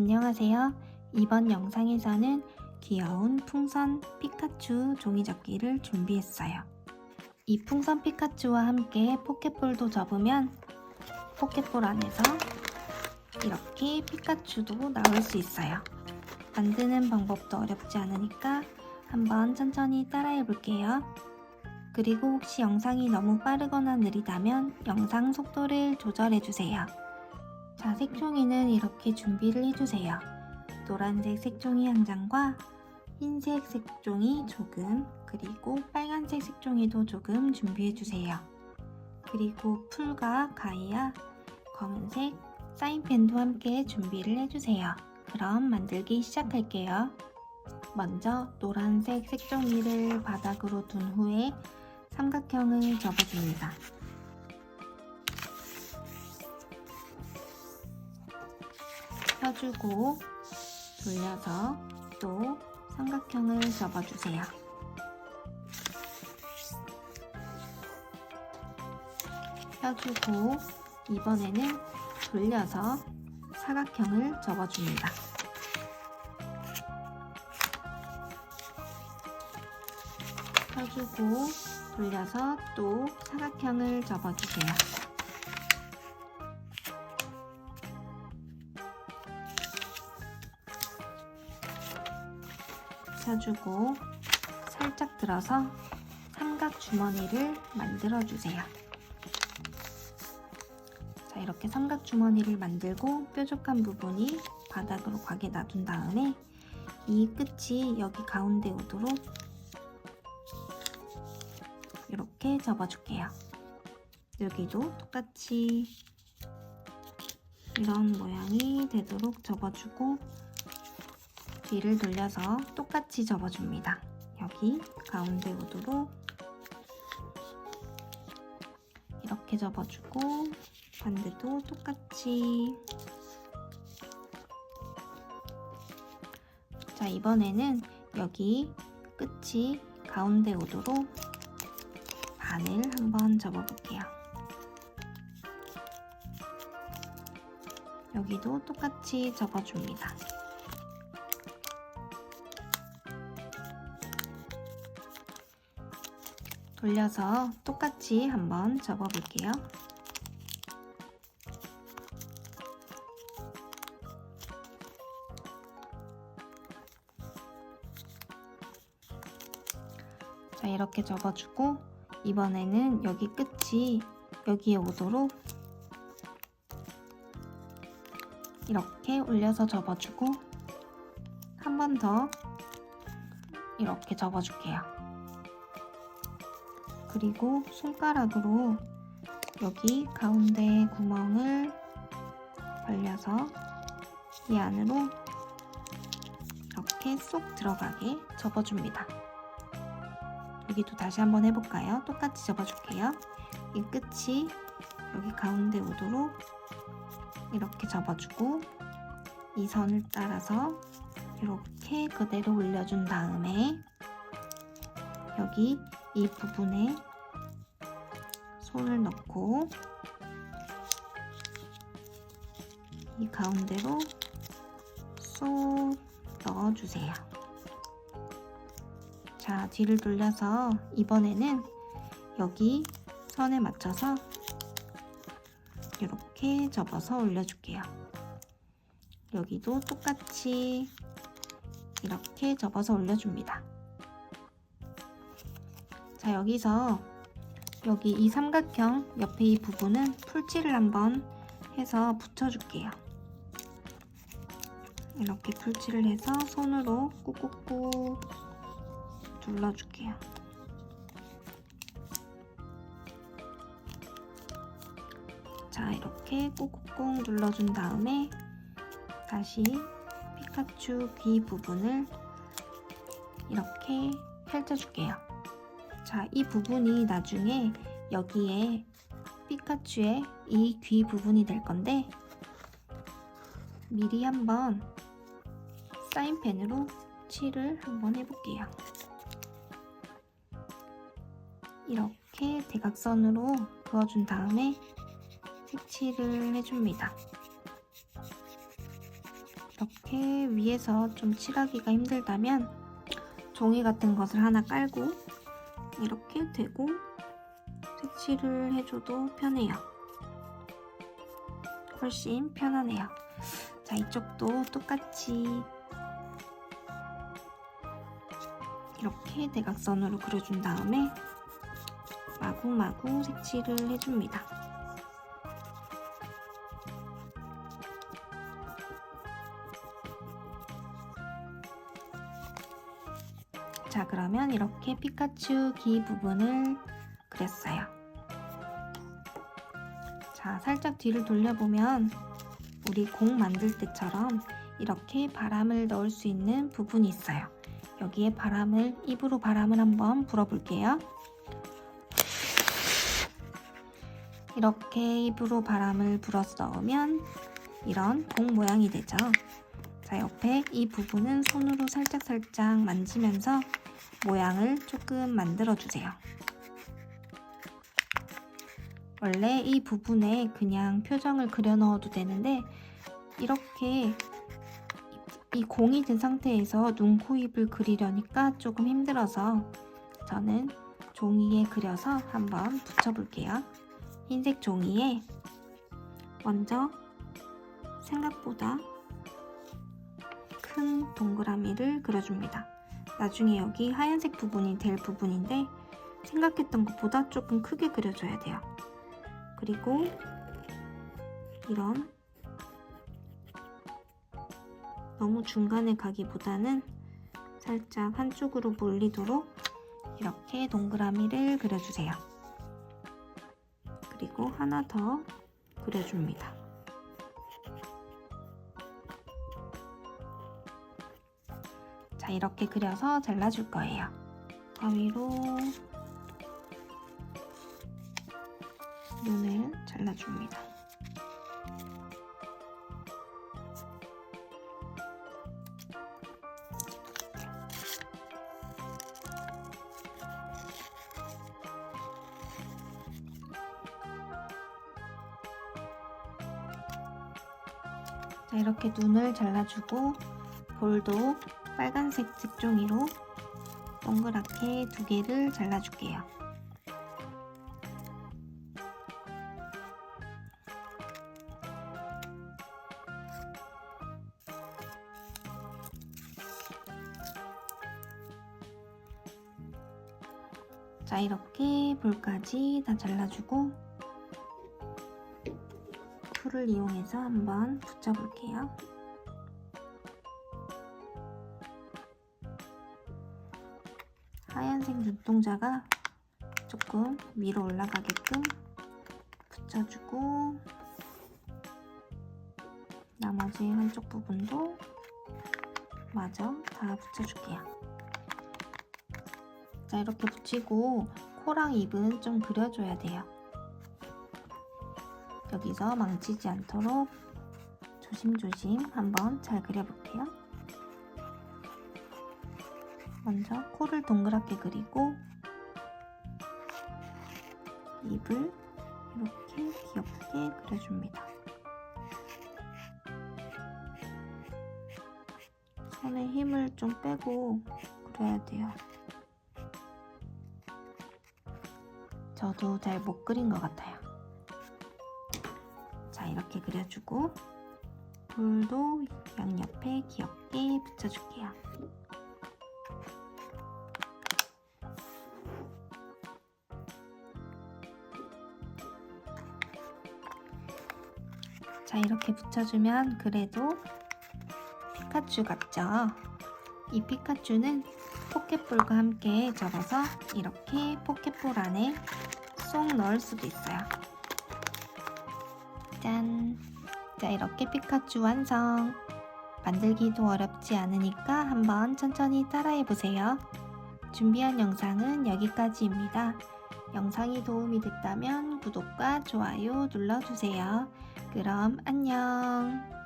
안녕하세요. 이번 영상에서는 귀여운 풍선 피카츄 종이접기를 준비했어요. 이 풍선 피카츄와 함께 포켓볼도 접으면 포켓볼 안에서 이렇게 피카츄도 나올 수 있어요. 만드는 방법도 어렵지 않으니까 한번 천천히 따라해 볼게요. 그리고 혹시 영상이 너무 빠르거나 느리다면 영상 속도를 조절해 주세요. 자, 색종이는 이렇게 준비를 해주세요. 노란색 색종이 한 장과 흰색 색종이 조금, 그리고 빨간색 색종이도 조금 준비해주세요. 그리고 풀과 가위와 검은색 사인펜도 함께 준비를 해주세요. 그럼 만들기 시작할게요. 먼저 노란색 색종이를 바닥으로 둔 후에 삼각형을 접어줍니다. 펴주고 돌려서 또 삼각형을 접어주세요. 펴주고 이번에는 돌려서 사각형을 접어줍니다. 펴주고 돌려서 또 사각형을 접어주세요. 펴주고 살짝 들어서 삼각 주머니를 만들어 주세요. 자, 이렇게 삼각 주머니를 만들고 뾰족한 부분이 바닥으로 가게 놔둔 다음에 이 끝이 여기 가운데 오도록 이렇게 접어줄게요. 여기도 똑같이 이런 모양이 되도록 접어주고 뒤를 돌려서 똑같이 접어줍니다. 여기 가운데 오도록 이렇게 접어주고 반대도 똑같이 자 이번에는 여기 끝이 가운데 오도록 반을 한번 접어볼게요. 여기도 똑같이 접어줍니다. 돌려서 똑같이 한번 접어볼게요. 자, 이렇게 접어주고 이번에는 여기 끝이 여기에 오도록 이렇게 올려서 접어주고 한 번 더 이렇게 접어줄게요. 그리고 손가락으로 여기 가운데 구멍을 벌려서 이 안으로 이렇게 쏙 들어가게 접어줍니다. 여기도 다시 한번 해볼까요? 똑같이 접어줄게요. 이 끝이 여기 가운데 오도록 이렇게 접어주고 이 선을 따라서 이렇게 그대로 올려준 다음에 여기 이 부분에 손을 넣고 이 가운데로 쏙 넣어주세요. 자, 뒤를 돌려서 이번에는 여기 선에 맞춰서 이렇게 접어서 올려줄게요. 여기도 똑같이 이렇게 접어서 올려줍니다. 자, 여기서 여기 이 삼각형 옆에 이 부분은 풀칠을 한번 해서 붙여줄게요. 이렇게 풀칠을 해서 손으로 꾹꾹꾹 눌러줄게요. 자, 이렇게 꾹꾹꾹 눌러준 다음에 다시 피카츄 귀 부분을 이렇게 펼쳐줄게요. 자, 이 부분이 나중에 여기에 피카츄의 이 귀 부분이 될 건데 미리 한번 사인펜으로 칠을 한번 해볼게요. 이렇게 대각선으로 그어준 다음에 색칠을 해줍니다. 이렇게 위에서 좀 칠하기가 힘들다면 종이 같은 것을 하나 깔고 이렇게 대고 색칠을 해줘도 편해요. 훨씬 편하네요. 자, 이쪽도 똑같이 이렇게 대각선으로 그려준 다음에 마구마구 색칠을 해줍니다. 자, 그러면 이렇게 피카츄 귀 부분을 그렸어요. 자, 살짝 뒤를 돌려보면 우리 공 만들 때처럼 이렇게 바람을 넣을 수 있는 부분이 있어요. 여기에 바람을, 입으로 바람을 한번 불어 볼게요. 이렇게 입으로 바람을 불어서 넣으면 이런 공 모양이 되죠. 자, 옆에 이 부분은 손으로 살짝살짝 만지면서 모양을 조금 만들어 주세요. 원래 이 부분에 그냥 표정을 그려 넣어도 되는데 이렇게 이 공이 된 상태에서 눈, 코, 입을 그리려니까 조금 힘들어서 저는 종이에 그려서 한번 붙여볼게요. 흰색 종이에 먼저 생각보다 큰 동그라미를 그려줍니다. 나중에 여기 하얀색 부분이 될 부분인데 생각했던 것보다 조금 크게 그려줘야 돼요. 그리고 이런 너무 중간에 가기보다는 살짝 한쪽으로 몰리도록 이렇게 동그라미를 그려주세요. 그리고 하나 더 그려줍니다. 자, 이렇게 그려서 잘라줄 거예요. 가위로 눈을 잘라줍니다. 자, 이렇게 눈을 잘라주고 볼도 빨간색 색종이로 동그랗게 두 개를 잘라줄게요. 자, 이렇게 볼까지 다 잘라주고 툴을 이용해서 한번 붙여볼게요. 하얀색 눈동자가 조금 위로 올라가게끔 붙여주고 나머지 한쪽 부분도 마저 다 붙여줄게요. 자 이렇게 붙이고 코랑 입은 좀 그려줘야 돼요. 여기서 망치지 않도록 조심조심 한번 잘 그려볼게요. 먼저 코를 동그랗게 그리고 입을 이렇게 귀엽게 그려줍니다. 손에 힘을 좀 빼고 그려야 돼요. 저도 잘 못 그린 것 같아요. 자, 이렇게 그려주고 볼도 양옆에 귀엽게 붙여줄게요. 자, 이렇게 붙여주면 그래도 피카츄 같죠? 이 피카츄는 포켓볼과 함께 접어서 이렇게 포켓볼 안에 쏙 넣을 수도 있어요. 짠! 자, 이렇게 피카츄 완성! 만들기도 어렵지 않으니까 한번 천천히 따라해보세요. 준비한 영상은 여기까지입니다. 영상이 도움이 됐다면 구독과 좋아요 눌러주세요. 그럼 안녕!